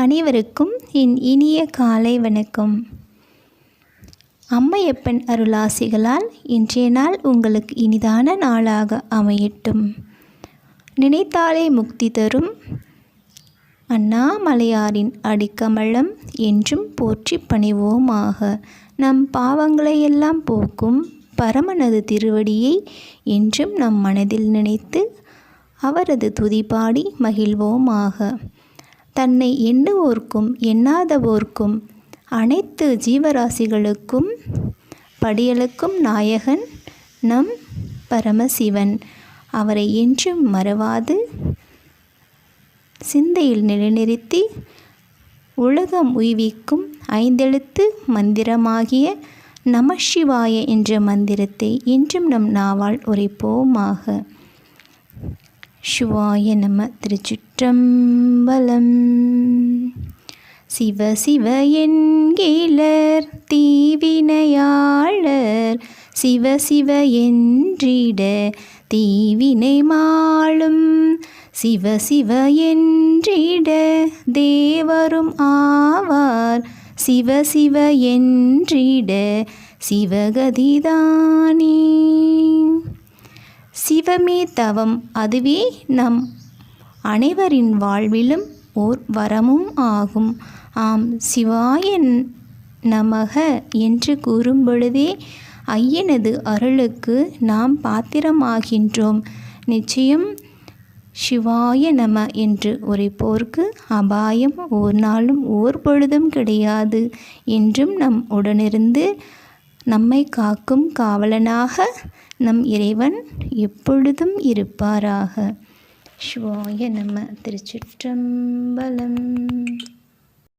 அனைவருக்கும் என் இனிய காலை வணக்கம். அம்மையப்பன் அருளாசிகளால் இன்றைய நாள் உங்களுக்கு இனிதான நாளாக அமையட்டும். நினைத்தாலே முக்தி தரும் அண்ணாமலையாரின் அடிக்கமலம் என்றும் போற்றி பணிவோமாக. நம் பாவங்களையெல்லாம் போக்கும் பரமனது திருவடியை என்றும் நம் மனதில் நினைத்து அவரது துதிபாடி மகிழ்வோமாக. தன்னை எண்ணுவோர்க்கும் எண்ணாதவோர்க்கும் அனைத்து ஜீவராசிகளுக்கும் படியலுக்கும் நாயகன் நம் பரமசிவன். அவரை என்றும் மறவாது. சிந்தையில் நிலைநிறுத்தி உலகம் உய்விக்கும் ஐந்தெழுத்து மந்திரமாகிய நமசிவாய என்ற மந்திரத்தை என்றும் நம் நாவால் உரைப்போமாக. சிவாய நம திருச்சிற்றம்பலம். சிவ சிவ என்கிலர் தீவினையாளர். சிவ சிவ என்றிட தீவினை மாளும். சிவ சிவ என்றிட தேவரும் ஆவார். சிவ சிவ என்றிட சிவகதிதானே. சிவமே தவம் அதுவே நம். அனைவரின் வாழ்விலும் ஓர் வரமும் ஆகும். ஆம் சிவாய நமக என்று கூறும்பொழுதே ஐயனது அருளுக்கு நாம் பாத்திரமாகின்றோம். நிச்சயம் சிவாய நம என்று உரைப்போர்க்கு அபாயம் ஓர் நாளும் ஓர் பொழுதும் கிடையாது என்றும் நம் உடனிருந்து நம்மை காக்கும் காவலனாக நம் இறைவன் எப்பொழுதும் இருப்பாராக. சிவாய நம்ம திருச்சிற்றம்பலம்.